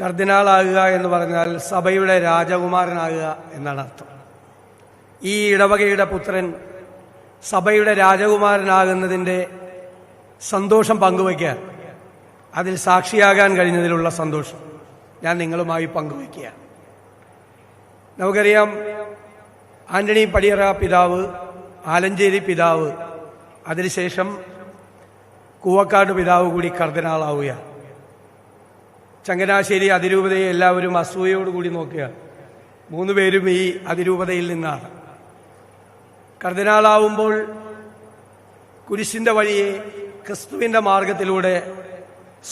കർദിനാളാകുക എന്ന് പറഞ്ഞാൽ സഭയുടെ രാജകുമാരനാകുക എന്നാണ് അർത്ഥം. ഈ ഇടവകയുടെ പുത്രൻ സഭയുടെ രാജകുമാരനാകുന്നതിന്റെ സന്തോഷം പങ്കുവയ്ക്കാൻ അതിൽ സാക്ഷിയാകാൻ കഴിഞ്ഞതിലുള്ള സന്തോഷം ഞാൻ നിങ്ങളുമായി പങ്കുവയ്ക്കുക നമുക്കറിയാം ആന്റണി പടിയറ പിതാവ് ആലഞ്ചേരി പിതാവ് അതിനുശേഷം കൂവക്കാട് പിതാവ് കൂടി കർദിനാളാവുക ചങ്ങനാശ്ശേരി അതിരൂപതയെ എല്ലാവരും അസൂയയോടുകൂടി നോക്കുക. മൂന്ന് പേരും ഈ അതിരൂപതയിൽ നിന്നാണ്. കർദിനാളാവുമ്പോൾ കുരിശിന്റെ വഴിയെ ക്രിസ്തുവിന്റെ മാർഗത്തിലൂടെ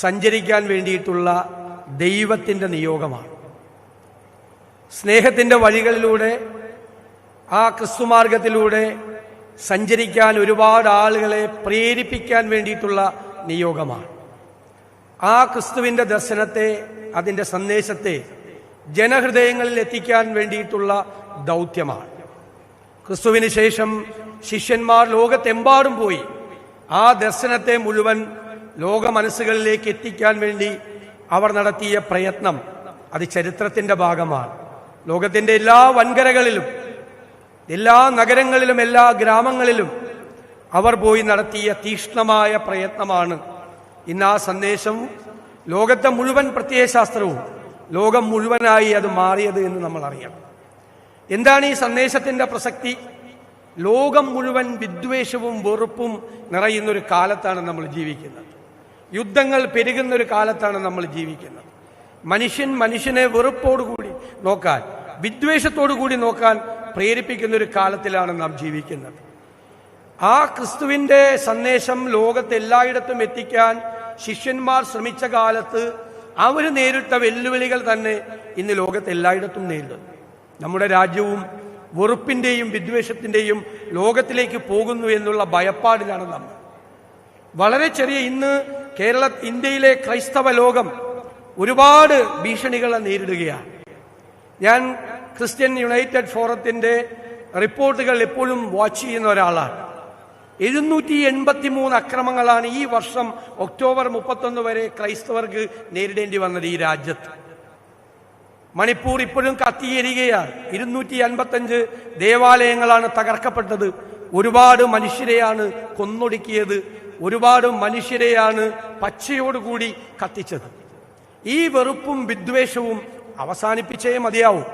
സഞ്ചരിക്കാൻ വേണ്ടിയിട്ടുള്ള ദൈവത്തിന്റെ നിയോഗമാണ്. സ്നേഹത്തിന്റെ വഴികളിലൂടെ ആ ക്രിസ്തുമാർഗത്തിലൂടെ സഞ്ചരിക്കാൻ ഒരുപാട് ആളുകളെ പ്രേരിപ്പിക്കാൻ വേണ്ടിയിട്ടുള്ള നിയോഗമാണ്. ആ ക്രിസ്തുവിന്റെ ദർശനത്തെ അതിന്റെ സന്ദേശത്തെ ജനഹൃദയങ്ങളിൽ എത്തിക്കാൻ വേണ്ടിയിട്ടുള്ള ദൗത്യമാണ്. ക്രിസ്തുവിന് ശേഷം ശിഷ്യന്മാർ ലോകത്തെമ്പാടും പോയി. ആ ദർശനത്തെ മുഴുവൻ ലോക മനസ്സുകളിലേക്ക് എത്തിക്കാൻ വേണ്ടി അവർ നടത്തിയ പ്രയത്നം അത് ചരിത്രത്തിന്റെ ഭാഗമാണ്. ലോകത്തിന്റെ എല്ലാ വൻകരകളിലും എല്ലാ നഗരങ്ങളിലും എല്ലാ ഗ്രാമങ്ങളിലും അവർ പോയി നടത്തിയ തീക്ഷ്ണമായ പ്രയത്നമാണ് ഇന്ന് ആ സന്ദേശം ലോകത്തെ മുഴുവൻ പ്രത്യയശാസ്ത്രവും ലോകം മുഴുവനായി അത് മാറിയത് എന്ന് നമ്മൾ അറിയണം എന്താണ് ഈ സന്ദേശത്തിന്റെ പ്രസക്തി? ലോകം മുഴുവൻ വിദ്വേഷവും വെറുപ്പും നിറയുന്നൊരു കാലത്താണ് നമ്മൾ ജീവിക്കുന്നത്. യുദ്ധങ്ങൾ പെരുകുന്ന ഒരു കാലത്താണ് നമ്മൾ ജീവിക്കുന്നത്. മനുഷ്യൻ മനുഷ്യനെ വെറുപ്പോടുകൂടി നോക്കാൻ വിദ്വേഷത്തോടുകൂടി നോക്കാൻ പ്രേരിപ്പിക്കുന്ന ഒരു കാലത്തിലാണ് നാം ജീവിക്കുന്നത്. ആ ക്രിസ്തുവിന്റെ സന്ദേശം ലോകത്തെല്ലായിടത്തും എത്തിക്കാൻ ശിഷ്യന്മാർ ശ്രമിച്ച കാലത്ത് അവർ നേരിട്ട വെല്ലുവിളികൾ തന്നെ ഇന്ന് ലോകത്ത് എല്ലായിടത്തും നേരിടുന്നു നമ്മുടെ രാജ്യവും വെറുപ്പിന്റെയും വിദ്വേഷത്തിന്റെയും ലോകത്തിലേക്ക് പോകുന്നു എന്നുള്ള ഭയപ്പാടിലാണ് നമ്മൾ വളരെ ചെറിയ ഇന്ന് കേരള ഇന്ത്യയിലെ ക്രൈസ്തവ ലോകം ഒരുപാട് ഭീഷണികളെ നേരിടുകയാണ്. ഞാൻ ക്രിസ്ത്യൻ യുണൈറ്റഡ് ഫോറത്തിന്റെ റിപ്പോർട്ടുകൾ എപ്പോഴും വാച്ച് ചെയ്യുന്ന ഒരാളാണ്. എഴുന്നൂറ്റി എൺപത്തി മൂന്ന് അക്രമങ്ങളാണ് ഈ വർഷം ഒക്ടോബർ മുപ്പത്തൊന്ന് വരെ ക്രൈസ്തവർക്ക് നേരിടേണ്ടി വന്നത് ഈ രാജ്യത്ത്. മണിപ്പൂർ ഇപ്പോഴും കത്തിയിരിക്കുകയാണ് ഇരുന്നൂറ്റി അൻപത്തഞ്ച് ദേവാലയങ്ങളാണ് തകർക്കപ്പെട്ടത്. ഒരുപാട് മനുഷ്യരെയാണ് കൊന്നൊടുക്കിയത്. ഒരുപാട് മനുഷ്യരെയാണ് പച്ചയോടുകൂടി കത്തിച്ചത്. ഈ വെറുപ്പും വിദ്വേഷവും അവസാനിപ്പിച്ചേ മതിയാവും.